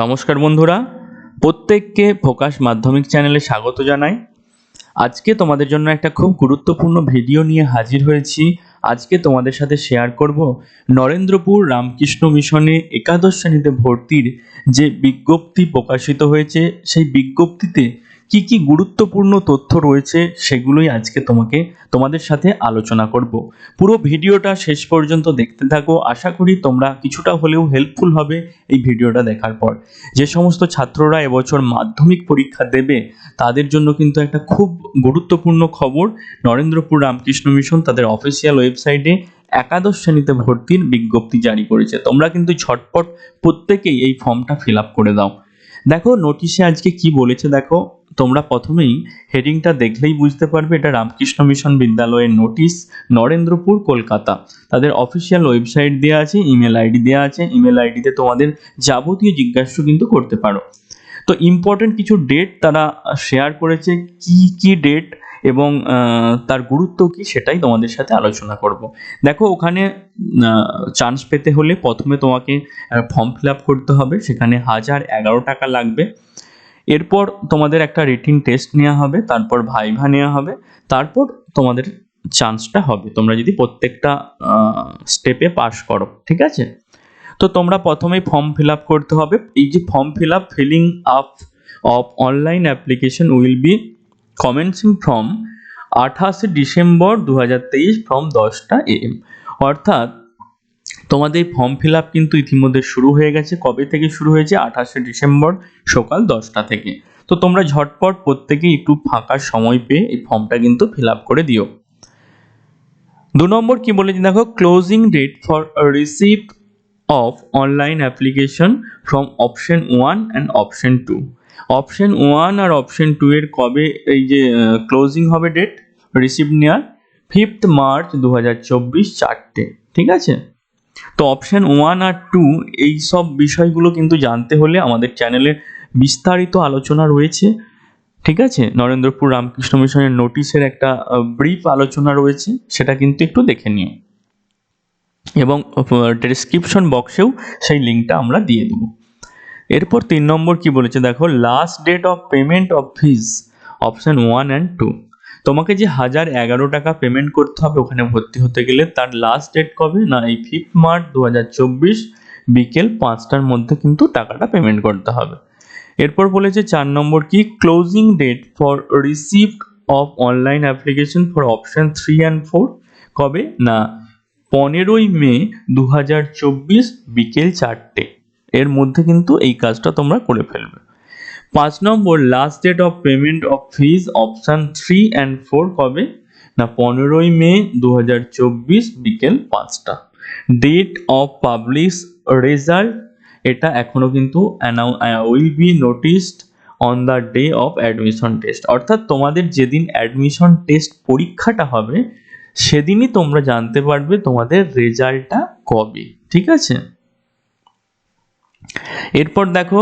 নমস্কার বন্ধুরা, প্রত্যেককে ফোকাস মাধ্যমিক চ্যানেলে স্বাগত জানাই। আজকে তোমাদের জন্য একটা খুব গুরুত্বপূর্ণ ভিডিও নিয়ে হাজির হয়েছি। আজকে তোমাদের সাথে শেয়ার করব নরেন্দ্রপুর রামকৃষ্ণ মিশনে একাদশ শ্রেণীতে ভর্তির যে বিজ্ঞপ্তি প্রকাশিত হয়েছে, সেই বিজ্ঞপ্তিতে কি কি গুরুত্বপূর্ণ তথ্য রয়েছে সেগুলোই আজকে তোমাকে তোমাদের সাথে আলোচনা করব। পুরো ভিডিওটা শেষ পর্যন্ত দেখতে থাকো। আশা করি তোমরা কিছুটা হলেও হেল্পফুল হবে এই ভিডিওটা দেখার পর। যে সমস্ত ছাত্ররা এবছর মাধ্যমিক পরীক্ষা দেবে, তাদের জন্য কিন্তু একটা খুব গুরুত্বপূর্ণ খবর। নরেন্দ্রপুর রামকৃষ্ণ মিশন তাদের অফিসিয়াল ওয়েবসাইটে একাদশ শ্রেণীতে ভর্তির বিজ্ঞপ্তি জারি করেছে। তোমরা কিন্তু ঝটপট প্রত্যেকেই এই ফর্মটা ফিল আপ করে দাও। দেখো নোটিশে আজকে কি বলেছে দেখো, তোমরা প্রথমেই হেডিংটা দেখলেই বুঝতে পারবে, এটা রামকৃষ্ণ মিশন বিদ্যালয়ের নোটিশ নরেন্দ্রপুর, কলকাতা। তাদের অফিসিয়াল ওয়েবসাইট দেওয়া আছে ইমেল আইডি দেওয়া আছে ইমেল আইডিতে তোমাদের যাবতীয় জিজ্ঞাসা কিন্তু করতে পারো। তো ইম্পর্টেন্ট কিছু ডেট তারা শেয়ার করেছে, কি কি ডেট এবং তার গুরুত্ব কি সেটাই তোমাদের সাথে আলোচনা করব। দেখো, ওখানে চান্স পেতে হলে প্রথমে তোমাকে ফর্ম ফিল আপ করতে হবে, সেখানে হাজার এগারো টাকা লাগবে। এরপর তোমাদের একটা রিটিন টেস্ট নেওয়া হবে, তারপর ভাইভা নেওয়া হবে, তারপর তোমাদের চান্সটা হবে। তোমরা যদি প্রত্যেকটা স্টেপে পাস করো, ঠিক আছে? তো তোমরা প্রথমেই ফর্ম ফিল আপ করতে হবে। এই যে form fill up filling up of online application will be commencing from আঠাশে ডিসেম্বর দু হাজার তেইশ ফ্রম দশটা এম অর্থাৎ তোমাদের ফর্ম ফিল আপ কিন্তু ইতিমধ্যে শুরু হয়ে গেছে। কবে থেকে শুরু হয়েছে? আঠাশে ডিসেম্বর সকাল দশটা থেকে। তো তোমরা ঝটপট প্রত্যেকেই একটু ফাঁকা সময় পেয়ে এই ফর্মটা কিন্তু ফিল আপ করে দিও। দু নম্বর কি বলেছি? দেখো closing date for receipt of online application from option one and option two option one R option two এর কবে এই যে ক্লোজিং হবে ডেট রিসিপ্ট নেওয়ার ফিফথ মার্চ দু হাজার চব্বিশ চারটে, ঠিক আছে? তো অপশন ওয়ান আর টু এই সব বিষয়গুলো কিন্তু জানতে হলে আমাদের চ্যানেলে বিস্তারিত আলোচনা রয়েছে, ঠিক আছে? নরেন্দ্রপুর রামকৃষ্ণ মিশনের নোটিশের একটা ব্রিফ আলোচনা রয়েছে, সেটা কিন্তু একটু দেখে নিও। এবং ডেসক্রিপশন বক্সেও সেই লিঙ্কটা আমরা দিয়ে দেবো। এরপর তিন নম্বর কি বলেছে? দেখো last date of payment of fees option one and two তোমাকে যে হাজার এগারো টাকা পেমেন্ট করতে হবে ওখানে ভর্তি হতে গেলে তার লাস্ট ডেট কবে? না, এই ফিফথ মার্চ দু হাজার চব্বিশ বিকেল পাঁচটার মধ্যে কিন্তু টাকাটা পেমেন্ট করতে হবে। এরপর বলেছে চার নম্বর কি? Closing date for receipt of online application for option three and four কবে? না, পনেরোই মে দু হাজার চব্বিশ বিকেল চারটে। এর মধ্যে কিন্তু এই কাজটা তোমরা করে ফেলবে। পাঁচ নম্বর last date of payment of fees option three and four কবে? না, পনেরোই মে দু হাজার চব্বিশ বিকেল পাঁচটা। ডেট অফ পাবলিশ রেজাল্ট এটা এখনও কিন্তু will be noticed on the day of admission test অর্থাৎ তোমাদের যেদিন অ্যাডমিশন টেস্ট পরীক্ষাটা হবে, সেদিনই তোমরা জানতে পারবে তোমাদের রেজাল্টটা কবে। ঠিক আছে? এরপর দেখো,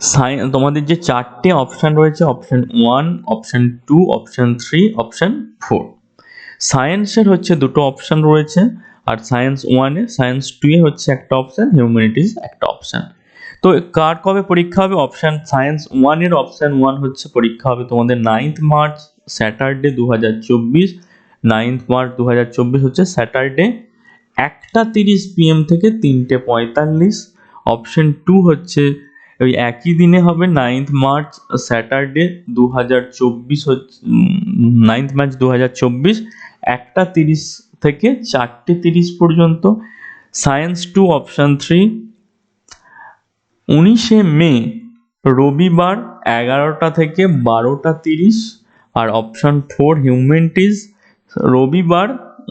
সাই- তোমাদের যে চারটে অপশান রয়েছে option one option two option three option four সায়েন্সের হচ্ছে দুটো অপশান রয়েছে, আর সায়েন্স ওয়ানে সায়েন্স টুয়ে হচ্ছে একটা অপশান হিউম্যানিটিস একটা অপশান তো কার কবে পরীক্ষা হবে? অপশান সায়েন্স ওয়ানের অপশান ওয়ান হচ্ছে পরীক্ষা হবে তোমাদের নাইন্থ মার্চ স্যাটারডে দু হাজার চব্বিশ। নাইন্থ মার্চ দু হাজার চব্বিশ হচ্ছে স্যাটারডে একটা তিরিশ পিএম থেকে তিনটে পঁয়তাল্লিশ। অপশন টু হচ্ছে ওই একই দিনে হবে নাইন্থ মার্চ স্যাটারডে দু হাজার চব্বিশ হচ্ছে নাইন্থ মার্চ দু হাজার চব্বিশ, একটা তিরিশ থেকে চারটে তিরিশ পর্যন্ত। সায়েন্স টু অপশান থ্রি উনিশে মে, রবিবার এগারোটা থেকে বারোটা তিরিশ। আর অপশান ফোর হিউম্যানিটিজ রবিবার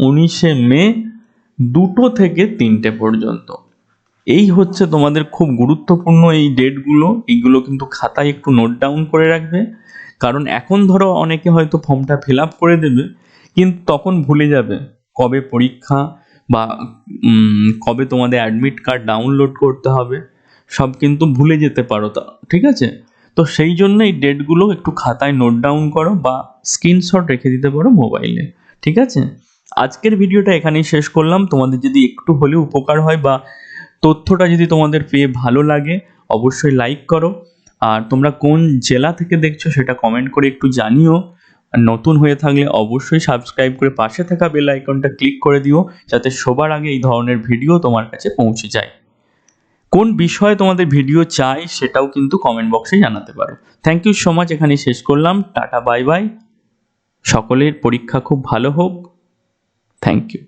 উনিশে মে, দুটো থেকে তিনটে পর্যন্ত। এই হচ্ছে তোমাদের খুব গুরুত্বপূর্ণ এই ডেটগুলো। এইগুলো কিন্তু খাতায় একটু নোট ডাউন করে রাখবে। কারণ এখন ধরো অনেকে হয়তো ফর্মটা ফিল আপ করে দেবে, কিন্তু তখন ভুলে যাবে কবে পরীক্ষা বা কবে তোমাদের অ্যাডমিট কার্ড ডাউনলোড করতে হবে। সব কিন্তু ভুলে যেতে পারো তা, ঠিক আছে? তো সেই জন্য এই ডেটগুলো একটু খাতায় নোট ডাউন করো বা স্ক্রিনশট রেখে দিতে পারো মোবাইলে ঠিক আছে? আজকের ভিডিওটা এখানেই শেষ করলাম। তোমাদের যদি একটু হলেও উপকার হয় বা তথ্যটা যদি তোমাদের পেয়ে ভালো লাগে, অবশ্যই লাইক করো। আর তোমরা কোন জেলা থেকে দেখছ সেটা কমেন্ট করে একটু জানিও। নতুন হয়ে থাকলে অবশ্যই সাবস্ক্রাইব করে পাশে থাকা বেল আইকনটা ক্লিক করে দিও, যাতে সবার আগে এই ধরনের ভিডিও তোমার কাছে পৌঁছে যায়। কোন বিষয়ে তোমাদের ভিডিও চাই সেটাও কিন্তু কমেন্ট বক্সে জানাতে পারো। থ্যাংক ইউ সো মাচ এখানে শেষ করলাম। টাটা বাই বাই সকলের পরীক্ষা খুব ভালো হোক। Thank you